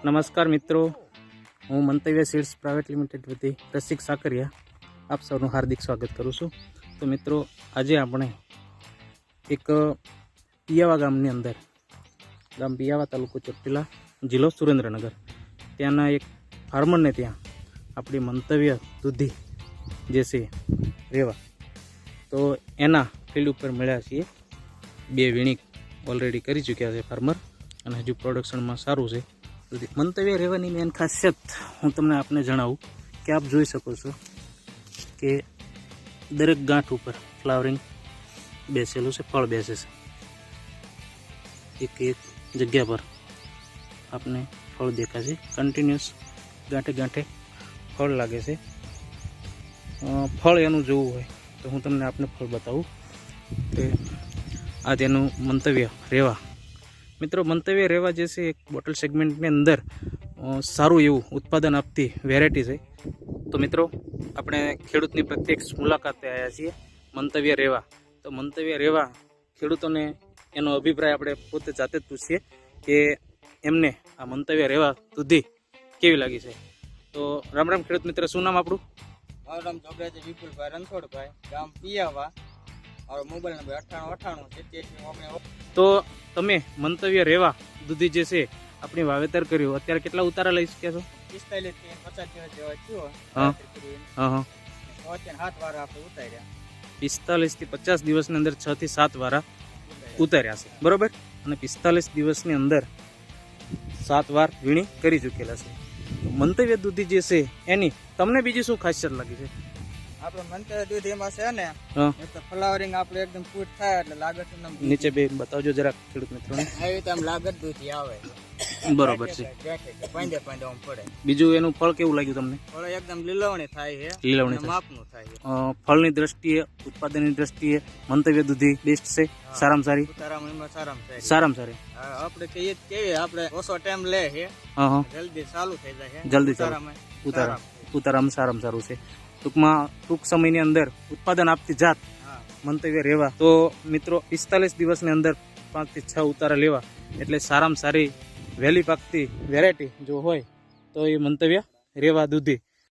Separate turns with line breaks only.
નમસ્કાર મિત્રો. હું મંતવ્ય સીડ્સ પ્રાઇવેટ લિમિટેડ વતી રસિક સાકરિયા આપ સૌનું હાર્દિક સ્વાગત કરું છું. તો મિત્રો, આજે આપણે એક પિયાવા ગામની અંદર, ગામ પિયાવા તાલુકો ચોટીલા જિલ્લો સુરેન્દ્રનગર. ત્યાંના એક ફાર્મરને ત્યાં આપણી મંતવ્ય દૂધી જે છે રેવા. તો એના ફિલ્ડ ઉપર મળ્યા છીએ. બે વીણી ઓલરેડી કરી ચૂક્યા છે ફાર્મર અને હજુ પ્રોડક્શનમાં સારું છે. મંતવ્ય રહેવાની મેન ખાસિયત હું તમને આપને જણાવું કે આપ જોઈ શકો છો કે દરેક ગાંઠ ઉપર ફ્લાવરિંગ બેસેલું છે, ફળ બેસે છે. એક એક જગ્યા પર આપને ફળ દેખાશે કન્ટિન્યુઅસ ગાંઠે ગાંઠે ફળ લાગે છે. ફળ એનું જોવું હોય તો હું તમને આપને ફળ બતાવું કે આ તેનું મંતવ્ય રેવા મિત્રો મંતવ્ય રહેવા જે છે એક બોટલ સેગમેન્ટની અંદર સારું એવું ઉત્પાદન આપતી વેરાયટી છે. તો મિત્રો આપણે ખેડૂતની પ્રત્યક્ષ મુલાકાતે આવ્યા છીએ મંતવ્ય રહેવા. તો મંતવ્ય રહેવા ખેડૂતોને એનો અભિપ્રાય આપણે પોતે જાતે જ પૂછીએ કે એમને આ મંતવ્ય રહેવા સુધી કેવી લાગી છે. તો રામ રામ ખેડૂત મિત્ર શું નામ આપણું?
મારું નામ જોગરાજી વિપુલભાઈ રણછોડભાઈ ગામ પિયાવા. મારો મોબાઈલ નંબર અઠ્ઠાણું અઠ્ઠાણું
તો તમે મંતવ્ય રહેવા દૂધી જે છે આપણે વાવેતર કર્યું. અત્યારે કેટલા ઉતારા લઈ શક્યા છો?
પિસ્તાલીસથી પચાસ દિવસ જેવા થયો.
હા.
સાત વાર આપણે ઉતાર્યા.
પિસ્તાલીસથી પચાસ દિવસની અંદર છ થી સાત વારા ઉતાર્યા. છે. બરોબર? અને પિસ્તાલીસ દિવસની અંદર સાત વાર વીણી કરી ચૂકેલા છે. મંતવ્ય દૂધી જે છે એની તમને બીજી શું ખાસિયત લાગી છે?
આપણે મંત્ર દૂધ એમાં છે ને તો ફ્લાવરિંગ આપણે એકદમ ફૂટ થાય એટલે લાગત
નીચે બે બતાવજો જરાક ખેડૂત મિત્રોને
આવી રીતે આમ લાગત દૂધી આવે.
બરોબર છે.
પાંડે પાંડે આમ પડે.
બીજું એનું ફળ કેવું લાગ્યું તમને?
ફળ એકદમ લીલવણી થાય છે.
લીલવણી
માપનું થાય છે.
ફળની દ્રષ્ટિએ ઉત્પાદનની દ્રષ્ટિએ મંતવ્ય દૂધી બેસ્ટ છે. સારામાં સારી?
સારામાં થાય
સારામાં સારી.
આપણે કહીએ કેવી આપણે ઓછો ટાઈમ લે છે.
હા હા.
જલ્દી ચાલુ થઈ જાય છે.
જલ્દી સારામાં
ઉતારામાં
ઉતારા. ઉતારામાં સારામાં સારું છે. ટૂંકમાં, ટૂંક સમયની અંદર ઉત્પાદન આપતી જાત મંતવ્ય રહેવા. તો મિત્રો, પિસ્તાલીસ દિવસની અંદર પાંચથી છ ઉતારા લેવા. એટલે સારામાં સારી, વહેલી પાકતી વેરાયટી જો હોય, તો એ મંતવ્ય રેવા દૂધી.